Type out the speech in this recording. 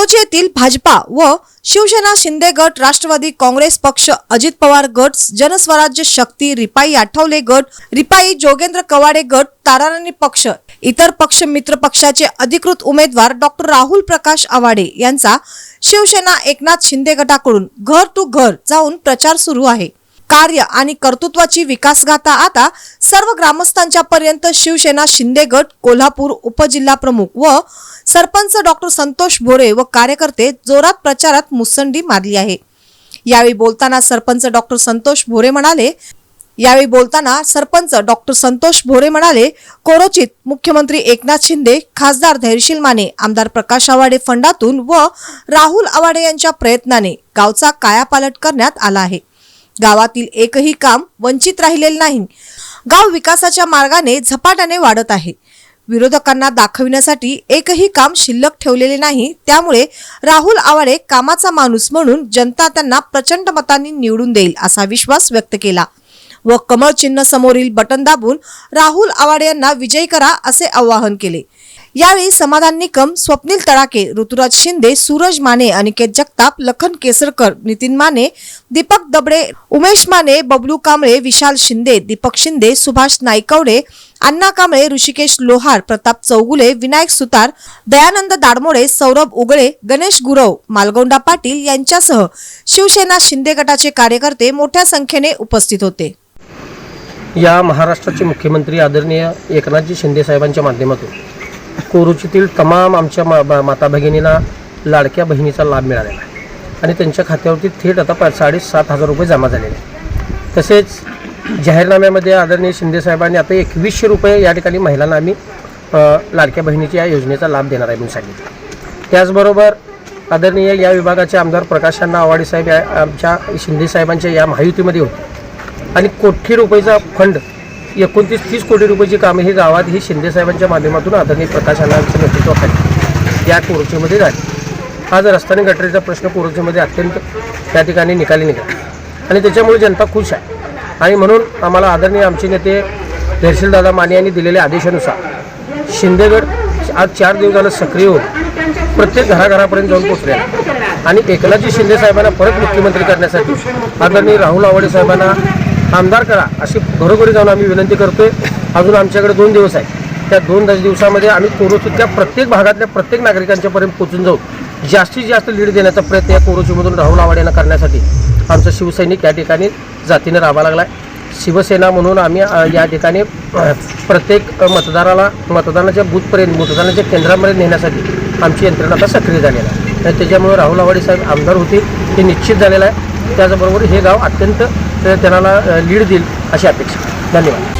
कोरोची येथील भाजपा व शिवसेना शिंदे गट राष्ट्रवादी काँग्रेस पक्ष अजित पवार गट जनस्वराज्य शक्ती रिपाई आठवले गट रिपाई जोगेंद्र कवाडे गट ताराराणी पक्ष इतर पक्ष मित्र पक्षाचे अधिकृत उमेदवार डॉक्टर राहुल प्रकाश आवाडे यांचा शिवसेना एकनाथ शिंदे गटाकडून घर टू घर जाऊन प्रचार सुरू आहे. कार्य आणि कर्तृत्वाची विकासगाथा आता सर्व ग्रामस्थांच्या पर्यंत शिवसेना शिंदे गट कोल्हापूर उपजिल्हा प्रमुख व सरपंच डॉक्टर संतोष भोरे व कार्यकर्ते जोरात प्रचारात मुसंडी मारली आहे. यावेळी बोलताना सरपंच डॉक्टर संतोष भोरे म्हणाले यावेळी बोलताना सरपंच डॉक्टर संतोष भोरे म्हणाले कोरोचित मुख्यमंत्री एकनाथ शिंदे खासदार धैर्यशील माने आमदार प्रकाश आवाडे फंडातून व राहुल आवाडे यांच्या प्रयत्नाने गावचा कायापालट करण्यात आला आहे. गावातील एकही काम वंचित राहिलेले नाही. गाव विकासाच्या मार्गाने झपाट्याने वाढत आहे. विरोधकांना दाखविण्यासाठी एकही काम शिल्लक ठेवलेले नाही. त्यामुळे राहुल आवाडे कामाचा माणूस म्हणून जनता त्यांना प्रचंड मतांनी निवडून देईल असा विश्वास व्यक्त केला. व कमळ चिन्ह समोरील बटन दाबून राहुल आवाडे यांना विजयी करा असे आवाहन केले. यावेळी समाधान निकम स्वप्नील तडाके ऋतुराज शिंदे सूरज माने अनिकेत जगताप लखन केसरकर नितीन माने दीपक दबडे उमेश माने बबलू कांबळे विशाल शिंदे दीपक शिंदे सुभाष नाईकवडे अण्णा कांबळे ऋषिकेश लोहार प्रताप चौगुले विनायक सुतार दयानंद दाडमोडे सौरभ उगळे गणेश गुरव मालगोंडा पाटील यांच्यासह शिवसेना शिंदे गटाचे कार्यकर्ते मोठ्या संख्येने उपस्थित होते. या महाराष्ट्राचे मुख्यमंत्री आदरणीय एकनाथजी शिंदे साहेबांच्या माध्यमातून. कोरुचीतील तमाम आमच्या मा माता भगिनीला लाडक्या बहिणीचा लाभ मिळालेला आहे. आणि त्यांच्या खात्यावरती थेट आता पा साडेसात हजार रुपये जमा झालेले आहेत. तसेच जाहीरनाम्यामध्ये आदरणीय शिंदे साहेबांनी आता एकवीसशे रुपये या ठिकाणी महिलांना आम्ही लाडक्या बहिणीच्या या योजनेचा लाभ देणार आहे म्हणून सांगितलं. त्याचबरोबर आदरणीय या विभागाचे आमदार प्रकाशांना आवाडे साहेब या आमच्या शिंदे साहेबांच्या या महायुतीमध्ये होते. आणि कोटी रुपयेचा फंड एकोणतीस तीस कोटी रुपयाची कामे ही गावात ही शिंदे साहेबांच्या माध्यमातून आदरणीय प्रकाश अण्णांच्या नेतृत्वाखाली या कोरोचीमध्ये झाली. आज रस्त्याने गटरीचा प्रश्न कोरोचेमध्ये अत्यंत त्या ठिकाणी निकाली निघाला. आणि त्याच्यामुळे जनता खुश आहे. आणि म्हणून आम्हाला आदरणीय आमचे नेते धैर्शीलदादा माने यांनी दिलेल्या आदेशानुसार शिंदेगड आज चार दिवस झालं सक्रिय होऊन प्रत्येक घराघरापर्यंत जाऊन पोचले आणि एकनाथजी शिंदे साहेबांना परत मुख्यमंत्री करण्यासाठी आदरणीय राहुल आवाडे साहेबांना आमदार करा अशी घरोघरी जाऊन आम्ही विनंती करतोय. अजून आमच्याकडे दोन दिवस आहे त्या दोन दिवसामध्ये आम्ही कोरोचीतल्या प्रत्येक भागातल्या प्रत्येक नागरिकांच्यापर्यंत पोचून जाऊ. जास्तीत जास्त लीड देण्याचा प्रयत्न या कोरोचीमधून राहुल आवाड यांना करण्यासाठी आमचा शिवसैनिक या ठिकाणी जातीनं राहावा लागला आहे शिवसेना म्हणून आम्ही या ठिकाणी प्रत्येक मतदाराला मतदानाच्या बूथपर्यंत मतदानाच्या केंद्रामध्ये नेण्यासाठी आमची यंत्रणा आता सक्रिय झालेली आहे. आणि त्याच्यामुळे राहुल आवाडे साहेब आमदार होतील हे निश्चित झालेलं आहे. त्याचबरोबर हे गाव अत्यंत तर त्यांना लीड देईल अशी अपेक्षा. धन्यवाद.